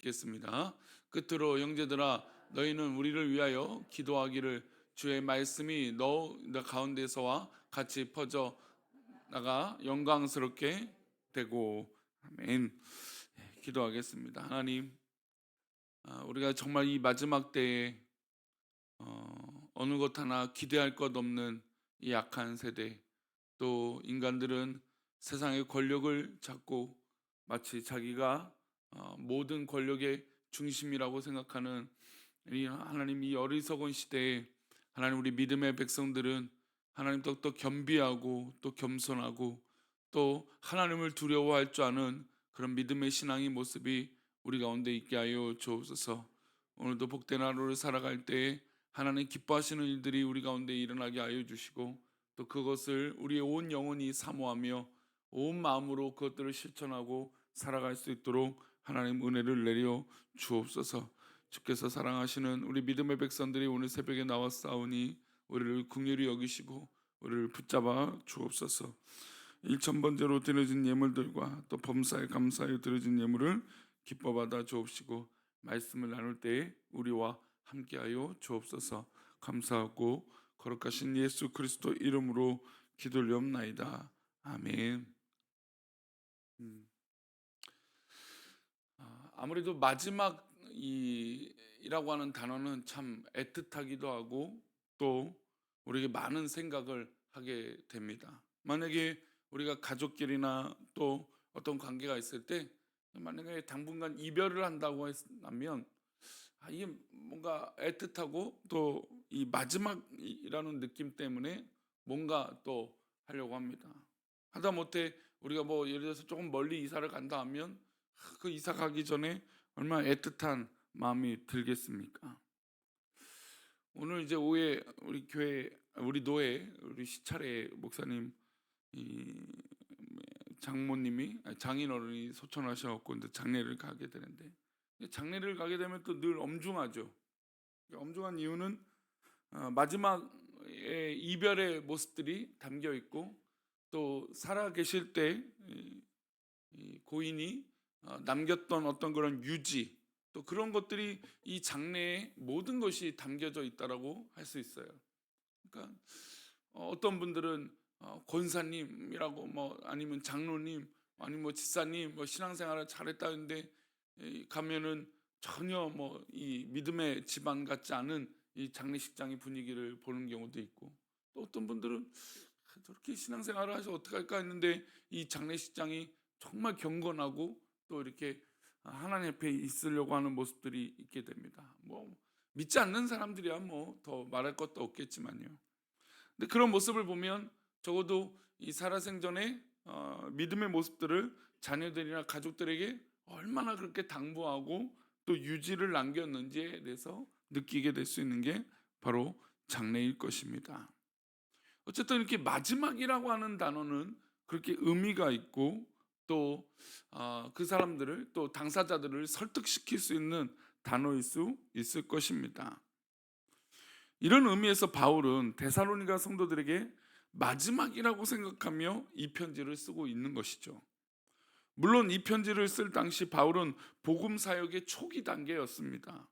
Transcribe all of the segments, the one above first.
읽겠습니다. 끝으로 형제들아 너희는 우리를 위하여 기도하기를 주의 말씀이 너, 너 가운데서와 같이 퍼져 나가 영광스럽게 되고 아멘. 예, 기도하겠습니다. 하나님, 아, 우리가 정말 이 마지막 때에 어, 어느 것 하나 기대할 것 없는 이 약한 세대, 또 인간들은 세상의 권력을 잡고 마치 자기가 어, 모든 권력의 중심이라고 생각하는 이 하나님 이 어리석은 시대에 하나님 우리 믿음의 백성들은 하나님 더욱더 겸비하고 또 겸손하고 또 하나님을 두려워할 줄 아는 그런 믿음의 신앙의 모습이 우리 가운데 있게 하여 주옵소서. 오늘도 복된 하루를 살아갈 때에 하나님 기뻐하시는 일들이 우리 가운데 일어나게 하여 주시고 또 그것을 우리의 온 영혼이 사모하며 온 마음으로 그것들을 실천하고 살아갈 수 있도록 하나님 은혜를 내려 주옵소서. 주께서 사랑하시는 우리 믿음의 백성들이 오늘 새벽에 싸우니 우리를 긍휼히 여기시고 우리를 붙잡아 주옵소서. 일천 번째로 드려진 예물들과 또 범사에 감사하여 드려진 예물을 기뻐 받아 주옵시고 말씀을 나눌 때에 우리와 함께하여 주옵소서. 감사하고 거룩하신 예수 그리스도 이름으로 기도올리옵나이다. 아멘. 음. 아, 아무래도 마지막 이라고 하는 단어는 참 애틋하기도 하고 또 우리에게 많은 생각을 하게 됩니다. 만약에 우리가 가족끼리나 또 어떤 관계가 있을 때 만약에 당분간 이별을 한다고 했다면 아, 이게 뭔가 애틋하고 또 이 마지막이라는 느낌 때문에 뭔가 또 하려고 합니다. 하다못해 우리가 뭐 예를 들어서 조금 멀리 이사를 간다 하면 그 이사 가기 전에 얼마나 애틋한 마음이 들겠습니까? 오늘 이제 오후에 우리 교회 우리 노예 우리 시차례 목사님 이 장모님이 장인어른이 소천하셔갖고 장례를 가게 되는데 장례를 가게 되면 또 늘 엄중하죠. 엄중한 이유는 어, 마지막에 이별의 모습들이 담겨 있고 또 살아 계실 때이 고인이 어, 남겼던 어떤 그런 유지 또 그런 것들이 이 장래에 모든 것이 담겨져 있다라고 할 수 있어요. 그러니까 어, 어떤 분들은 어, 권사님이라고 뭐 아니면 장로님 아니면 뭐 집사님 뭐 신앙생활을 잘했다는데 가면은 전혀 뭐 이 믿음의 집안 같지 않은 이 장례식장의 분위기를 보는 경우도 있고 또 어떤 분들은 저렇게 신앙생활을 하셔 어떻게 할까 했는데 이 장례식장이 정말 경건하고 또 이렇게 하나님 앞에 있으려고 하는 모습들이 있게 됩니다. 뭐 믿지 않는 사람들이야 뭐 더 말할 것도 없겠지만요. 근데 그런 모습을 보면 적어도 이 살아생전에 어, 믿음의 모습들을 자녀들이나 가족들에게 얼마나 그렇게 당부하고 또 유지를 남겼는지에 대해서 느끼게 될 수 있는 게 바로 장래일 것입니다. 어쨌든 이렇게 마지막이라고 하는 단어는 그렇게 의미가 있고 또그 어, 사람들을 또 당사자들을 설득시킬 수 있는 단어일 수 있을 것입니다. 이런 의미에서 바울은 데살로니가 성도들에게 마지막이라고 생각하며 이 편지를 쓰고 있는 것이죠. 물론 이 편지를 쓸 당시 바울은 복음 사역의 초기 단계였습니다.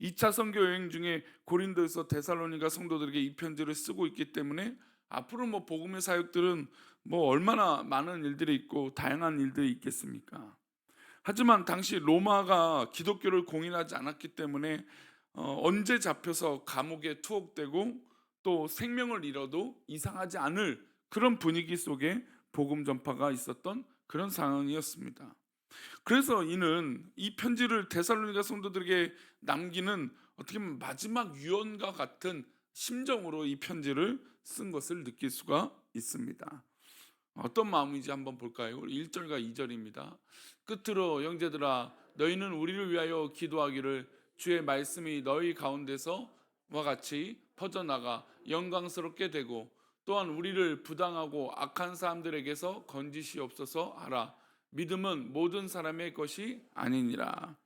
2차 선교 여행 중에 고린도에서 데살로니가 성도들에게 이 편지를 쓰고 있기 때문에 앞으로 뭐 복음의 사역들은 뭐 얼마나 많은 일들이 있고 다양한 일들이 있겠습니까? 하지만 당시 로마가 기독교를 공인하지 않았기 때문에 어, 언제 잡혀서 감옥에 투옥되고 또 생명을 잃어도 이상하지 않을 그런 분위기 속에 복음 전파가 있었던 그런 상황이었습니다. 그래서 이는 이 편지를 데살로니가 성도들에게 남기는 어떻게 보면 마지막 유언과 같은 심정으로 이 편지를 쓴 것을 느낄 수가 있습니다. 어떤 마음인지 한번 볼까요? 1절과 2절입니다. 끝으로 형제들아 너희는 우리를 위하여 기도하기를 주의 말씀이 너희 가운데서 와 같이 퍼져나가 영광스럽게 되고 또한 우리를 부당하고 악한 사람들에게서 건지시옵소서 하라. 믿음은 모든 사람의 것이 아니니라.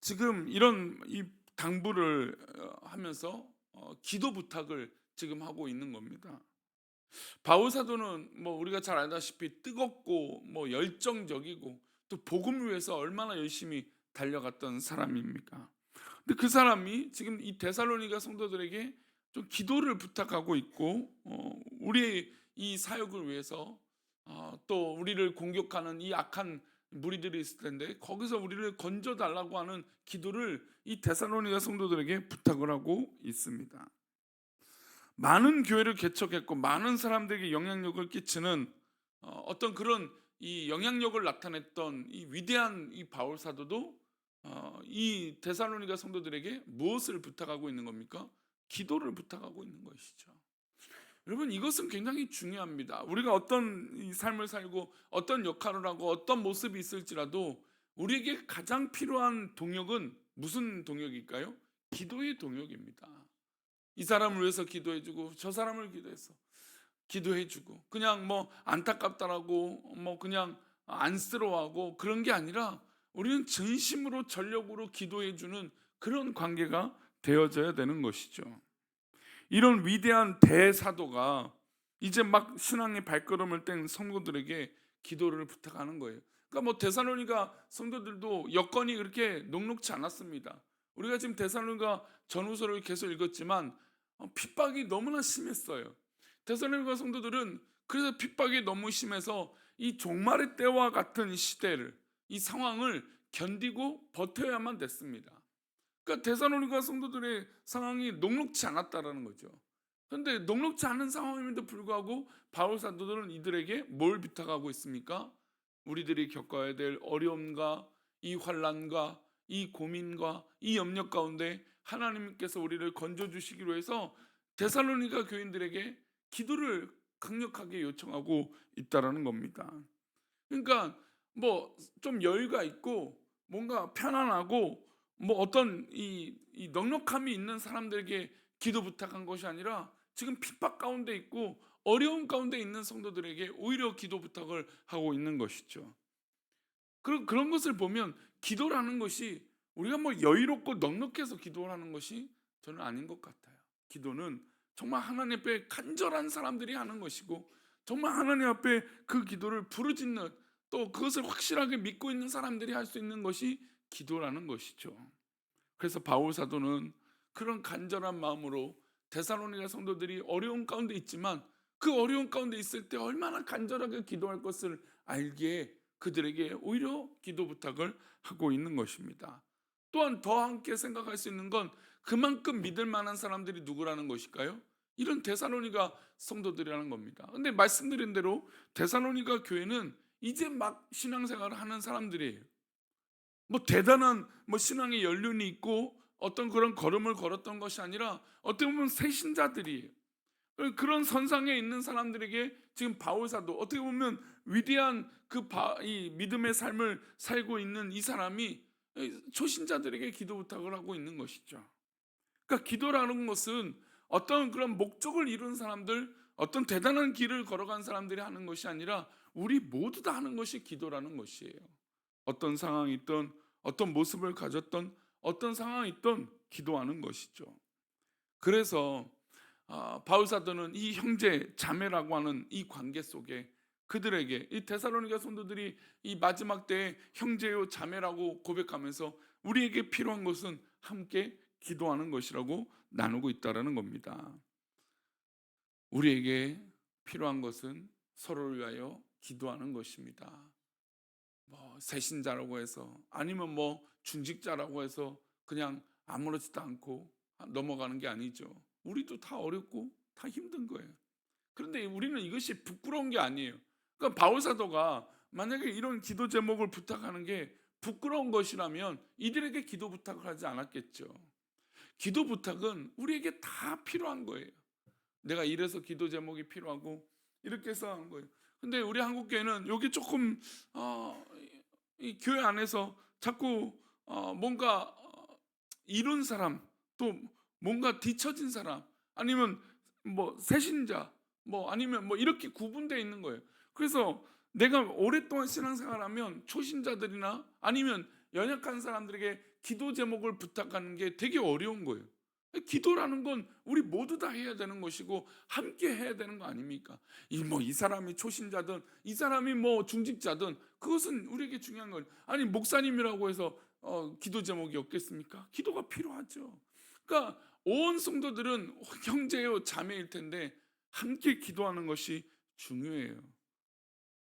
지금 이런 이 당부를 어, 하면서 어, 기도 부탁을 지금 하고 있는 겁니다. 바울 사도는 뭐 우리가 잘 알다시피 뜨겁고 뭐 열정적이고 또 복음 위해서 얼마나 열심히 달려갔던 사람입니까? 근데 그 사람이 지금 이 데살로니가 성도들에게 좀 기도를 부탁하고 있고 어, 우리의 이 사역을 위해서 어, 또 우리를 공격하는 이 악한 무리들이 있을 텐데 거기서 우리를 건져 달라고 하는 기도를 이 데살로니가 성도들에게 부탁을 하고 있습니다. 많은 교회를 개척했고 많은 사람들에게 영향력을 끼치는 어, 어떤 그런 이 영향력을 나타냈던 이 위대한 이 바울 사도도 어, 이 데살로니가 성도들에게 무엇을 부탁하고 있는 겁니까? 기도를 부탁하고 있는 것이죠. 여러분 이것은 굉장히 중요합니다. 우리가 어떤 이 삶을 살고 어떤 역할을 하고 어떤 모습이 있을지라도 우리에게 가장 필요한 동력은 무슨 동력일까요? 기도의 동력입니다. 이 사람을 위해서 기도해주고 저 사람을 기도해서 기도해주고 그냥 뭐 안타깝다라고 뭐 그냥 안쓰러워하고 그런 게 아니라 우리는 진심으로 전력으로 기도해주는 그런 관계가 되어져야 되는 것이죠. 이런 위대한 대사도가 이제 막 신앙의 발걸음을 뗀 성도들에게 기도를 부탁하는 거예요. 그러니까 뭐 데살로니가 성도들도 여건이 그렇게 녹록지 않았습니다. 우리가 지금 데살로니가 전후서를 계속 읽었지만 어, 핍박이 너무나 심했어요. 데살로니가 성도들은 그래서 핍박이 너무 심해서 이 종말의 때와 같은 시대를 이 상황을 견디고 버텨야만 됐습니다. 그러니까 데살로니가 성도들의 상황이 녹록지 않았다라는 거죠. 그런데 녹록지 않은 상황임에도 불구하고 바울 사도들은 이들에게 뭘 부탁하고 있습니까? 우리들이 겪어야 될 어려움과 이 환란과 이 고민과 이 염려 가운데 하나님께서 우리를 건져 주시기로 해서 데살로니가 교인들에게 기도를 강력하게 요청하고 있다라는 겁니다. 그러니까 뭐 좀 여유가 있고 뭔가 편안하고 뭐 어떤 이, 이 넉넉함이 있는 사람들에게 기도 부탁한 것이 아니라 지금 핍박 가운데 있고 어려움 가운데 있는 성도들에게 오히려 기도 부탁을 하고 있는 것이죠. 그런 그런 것을 보면 기도라는 것이 우리가 뭐 여유롭고 넉넉해서 기도하는 것이 저는 아닌 것 같아요. 기도는 정말 하나님 앞에 간절한 사람들이 하는 것이고 정말 하나님 앞에 그 기도를 부르짖는 또 그것을 확실하게 믿고 있는 사람들이 할 수 있는 것이 기도라는 것이죠. 그래서 바울 사도는 그런 간절한 마음으로 데살로니가 성도들이 어려운 가운데 있지만 그 어려운 가운데 있을 때 얼마나 간절하게 기도할 것을 알기에 그들에게 오히려 기도 부탁을 하고 있는 것입니다. 또한 더 함께 생각할 수 있는 건 그만큼 믿을 만한 사람들이 누구라는 것일까요? 이런 데살로니가 성도들이라는 겁니다. 근데 말씀드린 대로 데살로니가 교회는 이제 막 신앙생활을 하는 사람들이에요. 뭐 대단한 뭐 신앙의 연륜이 있고 어떤 그런 걸음을 걸었던 것이 아니라 어떻게 보면 새 신자들이에요. 그런 선상에 있는 사람들에게 지금 바울 사도 어떻게 보면 위대한 그이 믿음의 삶을 살고 있는 이 사람이 초신자들에게 기도 부탁을 하고 있는 것이죠. 그러니까 기도라는 것은 어떤 그런 목적을 이룬 사람들, 어떤 대단한 길을 걸어간 사람들이 하는 것이 아니라 우리 모두 다 하는 것이 기도라는 것이에요. 어떤 상황이 있던 어떤 모습을 가졌던 어떤 상황이 있던 기도하는 것이죠. 그래서 아, 바울 사도는 이 형제 자매라고 하는 이 관계 속에 그들에게 이 데살로니가 성도들이 이 마지막 때에 형제요 자매라고 고백하면서 우리에게 필요한 것은 함께 기도하는 것이라고 나누고 있다라는 겁니다. 우리에게 필요한 것은 서로를 위하여 기도하는 것입니다. 뭐 새신자라고 해서 아니면 뭐 중직자라고 해서 그냥 아무렇지도 않고 넘어가는 게 아니죠. 우리도 다 어렵고 다 힘든 거예요. 그런데 우리는 이것이 부끄러운 게 아니에요. 그러니까 바울 사도가 만약에 이런 기도 제목을 부탁하는 게 부끄러운 것이라면 이들에게 기도 부탁을 하지 않았겠죠. 기도 부탁은 우리에게 다 필요한 거예요. 내가 이래서 기도 제목이 필요하고 이렇게 해서 하는 거예요. 근데 우리 한국 교회는 여기 조금 어, 이 교회 안에서 자꾸 어, 뭔가 어, 이룬 사람 또 뭔가 뒤처진 사람 아니면 뭐 새신자 뭐 아니면 뭐 이렇게 구분되어 있는 거예요. 그래서 내가 오랫동안 신앙생활하면 초신자들이나 아니면 연약한 사람들에게 기도 제목을 부탁하는 게 되게 어려운 거예요. 기도라는 건 우리 모두 다 해야 되는 것이고 함께 해야 되는 거 아닙니까? 이 뭐 이 사람이 초신자든 이 사람이 뭐 중직자든 그것은 우리에게 중요한 건 아니 목사님이라고 해서 어, 기도 제목이 없겠습니까? 기도가 필요하죠. 그러니까 온 성도들은 형제요 자매일 텐데 함께 기도하는 것이 중요해요.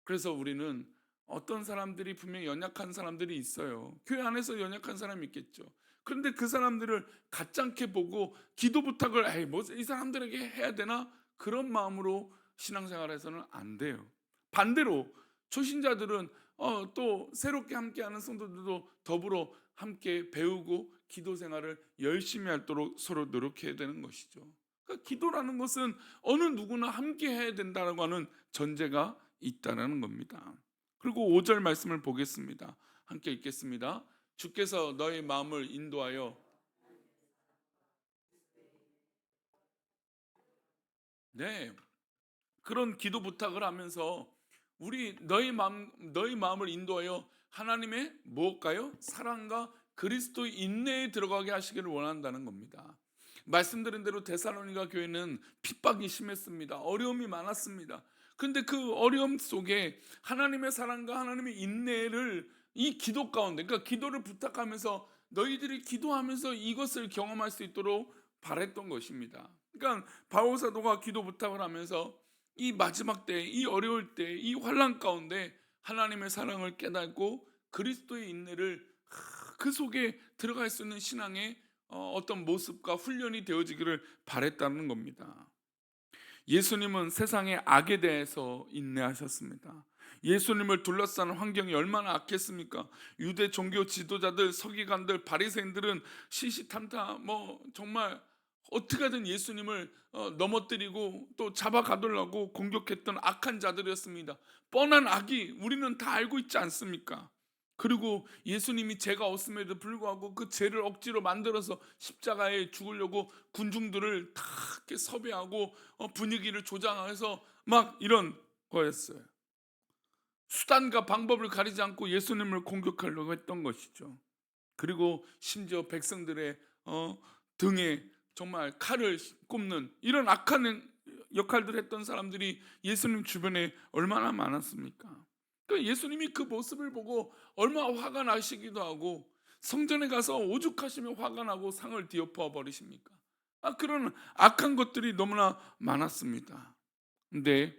그래서 우리는 어떤 사람들이 분명히 연약한 사람들이 있어요. 교회 안에서 연약한 사람이 있겠죠. 그런데 그 사람들을 가짱게 보고 기도 부탁을 에이 뭐 이 사람들에게 해야 되나 그런 마음으로 신앙생활에서는 안 돼요. 반대로 초신자들은 어, 또 새롭게 함께하는 성도들도 더불어 함께 배우고 기도 생활을 열심히 하도록 서로 노력해야 되는 것이죠. 그러니까 기도라는 것은 어느 누구나 함께 해야 된다고 하는 전제가 있다라는 겁니다. 그리고 5절 말씀을 보겠습니다. 함께 읽겠습니다. 주께서 너의 마음을 인도하여 네. 그런 기도 부탁을 하면서 우리 너희 마음 너희 마음을 인도하여 하나님의 무엇가요? 사랑과 그리스도의 인내에 들어가게 하시기를 원한다는 겁니다. 말씀드린 대로 데살로니가 교회는 핍박이 심했습니다. 어려움이 많았습니다. 근데 그 어려움 속에 하나님의 사랑과 하나님의 인내를 이 기도 가운데 그러니까 기도를 부탁하면서 너희들이 기도하면서 이것을 경험할 수 있도록 바랬던 것입니다. 그러니까 바울 사도가 기도 부탁을 하면서 이 마지막 때, 이 어려울 때, 이 환란 가운데 하나님의 사랑을 깨닫고 그리스도의 인내를 그 속에 들어갈 수 있는 신앙의 어, 어떤 모습과 훈련이 되어지기를 바랬다는 겁니다. 예수님은 세상의 악에 대해서 인내하셨습니다. 예수님을 둘러싸는 환경이 얼마나 악했습니까? 유대 종교 지도자들, 서기관들, 바리새인들은 시시탄타 뭐 정말 어떻게든 예수님을 어, 넘어뜨리고 또 잡아가두려고 공격했던 악한 자들이었습니다. 뻔한 악이 우리는 다 알고 있지 않습니까? 그리고 예수님이 죄가 없음에도 불구하고 그 죄를 억지로 만들어서 십자가에 죽으려고 군중들을 다 섭외하고 어, 분위기를 조장해서 막 이런 거였어요. 수단과 방법을 가리지 않고 예수님을 공격하려고 했던 것이죠. 그리고 심지어 백성들의 어, 등에 정말 칼을 꼽는 이런 악한 역할들을 했던 사람들이 예수님 주변에 얼마나 많았습니까? 그러니까 예수님이 그 모습을 보고 얼마나 화가 나시기도 하고 성전에 가서 오죽하시면 화가 나고 상을 뒤엎어 버리십니까? 아, 그런 악한 것들이 너무나 많았습니다. 근데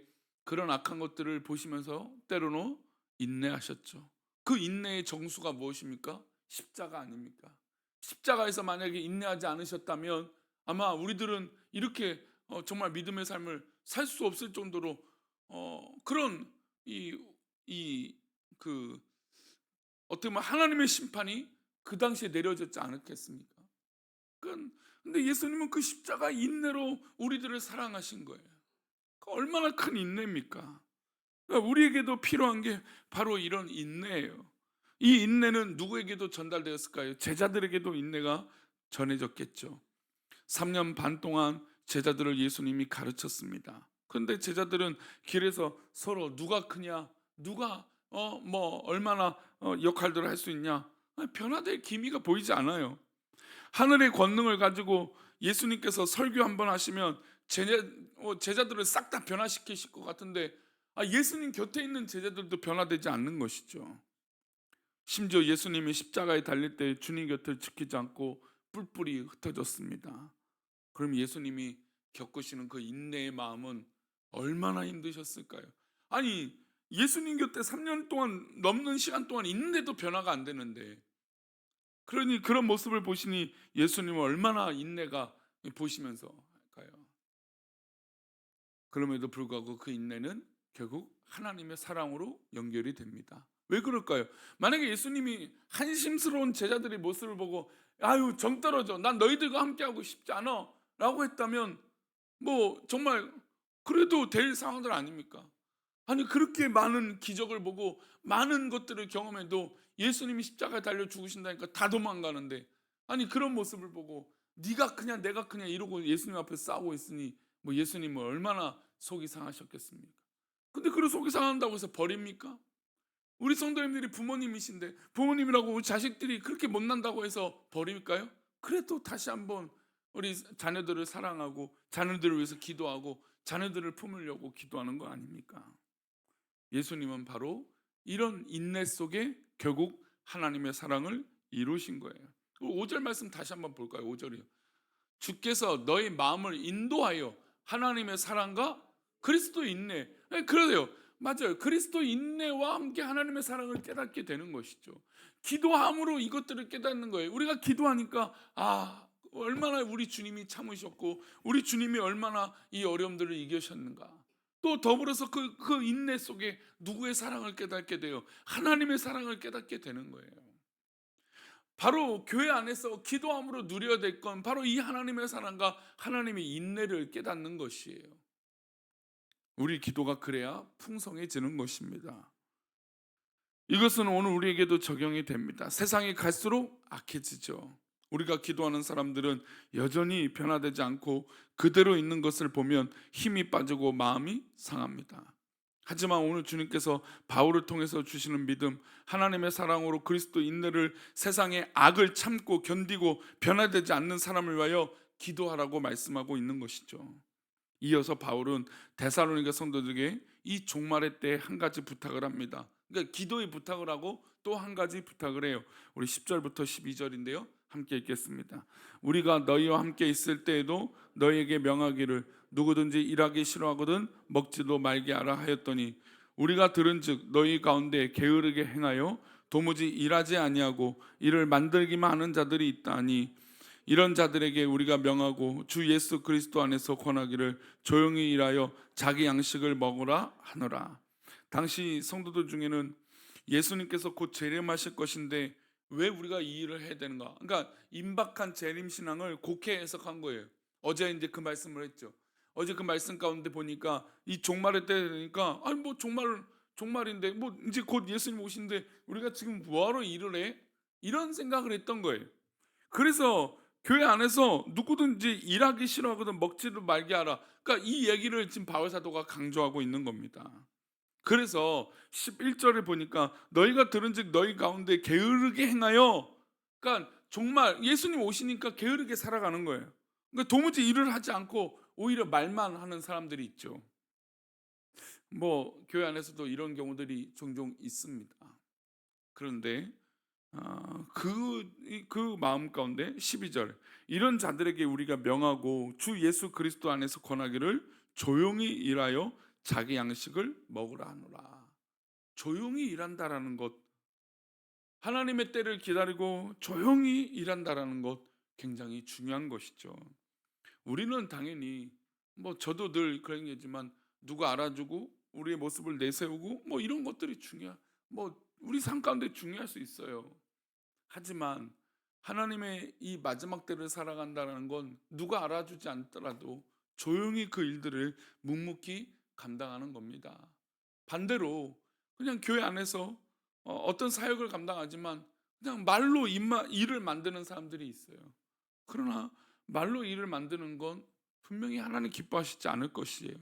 그런 악한 것들을 보시면서 때로는 인내하셨죠. 그 인내의 정수가 무엇입니까? 십자가 아닙니까? 십자가에서 만약에 인내하지 않으셨다면 아마 우리들은 이렇게 어, 정말 믿음의 삶을 살 수 없을 정도로 어, 그런 이 이 그 어떻게 보면 하나님의 심판이 그 당시에 내려졌지 않았겠습니까? 그 근데 예수님은 그 십자가 인내로 우리들을 사랑하신 거예요. 그 얼마나 큰 인내입니까? 그러니까 우리에게도 필요한 게 바로 이런 인내예요. 이 인내는 누구에게도 전달되었을까요? 제자들에게도 인내가 전해졌겠죠. 3년 반 동안 제자들을 예수님이 가르쳤습니다. 그런데 제자들은 길에서 서로 누가 크냐, 누가 어 뭐 얼마나 어, 역할들을 할 수 있냐 변화될 기미가 보이지 않아요. 하늘의 권능을 가지고 예수님께서 설교 한 번 하시면 제자, 어, 제자들을 싹 다 변화시키실 것 같은데 아, 예수님 곁에 있는 제자들도 변화되지 않는 것이죠. 심지어 예수님이 십자가에 달릴 때 주님 곁을 지키지 않고 뿔뿔이 흩어졌습니다. 그럼 예수님이 겪으시는 그 인내의 마음은 얼마나 힘드셨을까요? 아니 예수님 곁에 3년 동안 넘는 시간 동안 있는데도 변화가 안 되는데 그러니 그런 모습을 보시니 예수님은 얼마나 인내가 보시면서 할까요? 그럼에도 불구하고 그 인내는 결국 하나님의 사랑으로 연결이 됩니다. 왜 그럴까요? 만약에 예수님이 한심스러운 제자들의 모습을 보고 아유 정 떨어져 난 너희들과 함께하고 싶지 않아 라고 했다면 뭐 정말 그래도 될 상황들 아닙니까? 아니 그렇게 많은 기적을 보고 많은 것들을 경험해도 예수님이 십자가에 달려 죽으신다니까 다 도망가는데 아니 그런 모습을 보고 네가 그냐 내가 그냐 이러고 예수님 앞에 싸우고 있으니 뭐 예수님은 얼마나 속이 상하셨겠습니까? 근데 그런 속이 상한다고 해서 버립니까? 우리 성도님들이 부모님이신데 부모님이라고 우리 자식들이 그렇게 못난다고 해서 버릴까요? 그래도 다시 한번 우리 자녀들을 사랑하고 자녀들을 위해서 기도하고 자녀들을 품으려고 기도하는 거 아닙니까? 예수님은 바로 이런 인내 속에 결국 하나님의 사랑을 이루신 거예요. 5절 말씀 다시 한번 볼까요? 5절이요. 주께서 너희 마음을 인도하여 하나님의 사랑과 그리스도 인내. 네, 그래요. 맞아요. 그리스도 인내와 함께 하나님의 사랑을 깨닫게 되는 것이죠. 기도함으로 이것들을 깨닫는 거예요. 우리가 기도하니까 아 얼마나 우리 주님이 참으셨고 우리 주님이 얼마나 이 어려움들을 이기셨는가. 또 더불어서 그, 그 인내 속에 누구의 사랑을 깨닫게 돼요. 하나님의 사랑을 깨닫게 되는 거예요. 바로 교회 안에서 기도함으로 누려야 될 건 바로 이 하나님의 사랑과 하나님의 인내를 깨닫는 것이에요. 우리 기도가 그래야 풍성해지는 것입니다. 이것은 오늘 우리에게도 적용이 됩니다. 세상이 갈수록 악해지죠. 우리가 기도하는 사람들은 여전히 변화되지 않고 그대로 있는 것을 보면 힘이 빠지고 마음이 상합니다. 하지만 오늘 주님께서 바울을 통해서 주시는 믿음, 하나님의 사랑으로 그리스도 인내를 세상의 악을 참고 견디고 변화되지 않는 사람을 위하여 기도하라고 말씀하고 있는 것이죠. 이어서 바울은 데살로니가 성도들에게 이 종말의 때한 가지 부탁을 합니다. 그러니까 기도의 부탁을 하고 또 한 가지 부탁을 해요. 우리 10절부터 12절인데요. 함께 읽겠습니다. 우리가 너희와 함께 있을 때에도 너희에게 명하기를 누구든지 일하기 싫어하거든 먹지도 말게 하라 하였더니 우리가 들은즉 너희 가운데 게으르게 행하여 도무지 일하지 아니하고 이를 만들기만 하는 자들이 있다니 이런 자들에게 우리가 명하고 주 예수 그리스도 안에서 권하기를 조용히 일하여 자기 양식을 먹으라 하노라. 당시 성도들 중에는 예수님께서 곧 재림하실 것인데 왜 우리가 이 일을 해야 되는가? 그러니까 임박한 재림 신앙을 곡해 해석한 거예요. 어제 이제 그 말씀을 했죠. 어제 그 말씀 가운데 보니까 이 종말의 때 되니까 아니 뭐 종말 종말인데 뭐 이제 곧 예수님 오신데 우리가 지금 뭐하러 일을 해? 이런 생각을 했던 거예요. 그래서 교회 안에서 누구든지 일하기 싫어하거든 먹지도 말게 하라. 그러니까 이 얘기를 지금 바울 사도가 강조하고 있는 겁니다. 그래서 11절에 보니까 너희가 들은즉 너희 가운데 게으르게 행하여 그러니까 정말 예수님 오시니까 게으르게 살아가는 거예요. 그러니까 도무지 일을 하지 않고 오히려 말만 하는 사람들이 있죠. 뭐 교회 안에서도 이런 경우들이 종종 있습니다. 그런데 아, 그, 이- 그 마음 가운데 12절 이런 자들에게 우리가 명하고 주 예수 그리스도 안에서 권하기를 조용히 일하여 자기 양식을 먹으라 하노라. 조용히 일한다라는 것 하나님의 때를 기다리고 조용히 일한다라는 것 굉장히 중요한 것이죠. 우리는 당연히 뭐 저도 늘 그런 얘기지만 누가 알아주고 우리의 모습을 내세우고 뭐 이런 것들이 중요한 뭐 우리 삶 가운데 중요할 수 있어요. 하지만 하나님의 이 마지막 때를 살아간다는 건 누가 알아주지 않더라도 조용히 그 일들을 묵묵히 감당하는 겁니다. 반대로 그냥 교회 안에서 어, 어떤 사역을 감당하지만 그냥 말로 입마, 일을 만드는 사람들이 있어요. 그러나 말로 일을 만드는 건 분명히 하나님 기뻐하시지 않을 것이에요.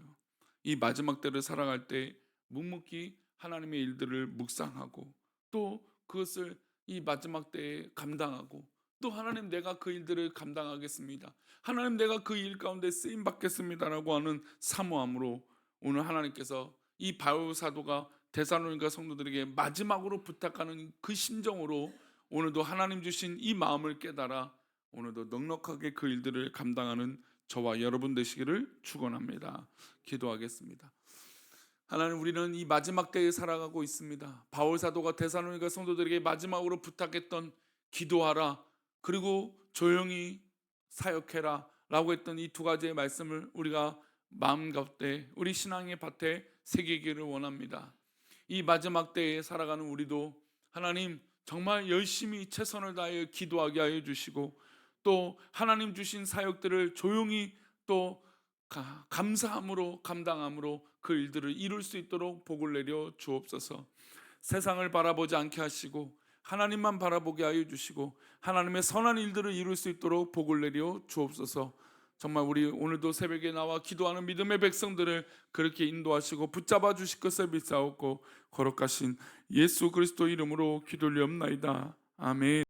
이 마지막 때를 살아갈 때 묵묵히 하나님의 일들을 묵상하고 또 그것을 이 마지막 때에 감당하고 또 하나님 내가 그 일들을 감당하겠습니다. 하나님 내가 그 일 가운데 쓰임 받겠습니다라고 하는 사모함으로 오늘 하나님께서 이 바울 사도가 데살로니가 성도들에게 마지막으로 부탁하는 그 심정으로 오늘도 하나님 주신 이 마음을 깨달아 오늘도 넉넉하게 그 일들을 감당하는 저와 여러분 되시기를 축원합니다. 기도하겠습니다. 하나님 우리는 이 마지막 때에 살아가고 있습니다. 바울 사도가 데살로니가 성도들에게 마지막으로 부탁했던 기도하라 그리고 조용히 사역해라라고 했던 이 두 가지의 말씀을 우리가 마음 가운데 우리 신앙의 밭에 새기기를 원합니다. 이 마지막 때에 살아가는 우리도 하나님 정말 열심히 최선을 다하여 기도하게 하여 주시고 또 하나님 주신 사역들을 조용히 또 가- 감사함으로 감당함으로 그 일들을 이룰 수 있도록 복을 내려 주옵소서. 세상을 바라보지 않게 하시고 하나님만 바라보게 하여 주시고 하나님의 선한 일들을 이룰 수 있도록 복을 내려 주옵소서. 정말 우리 오늘도 새벽에 나와 기도하는 믿음의 백성들을 그렇게 인도하시고 붙잡아 주실 것을 믿사옵고 거룩하신 예수 그리스도 이름으로 기도리옵나이다. 아멘.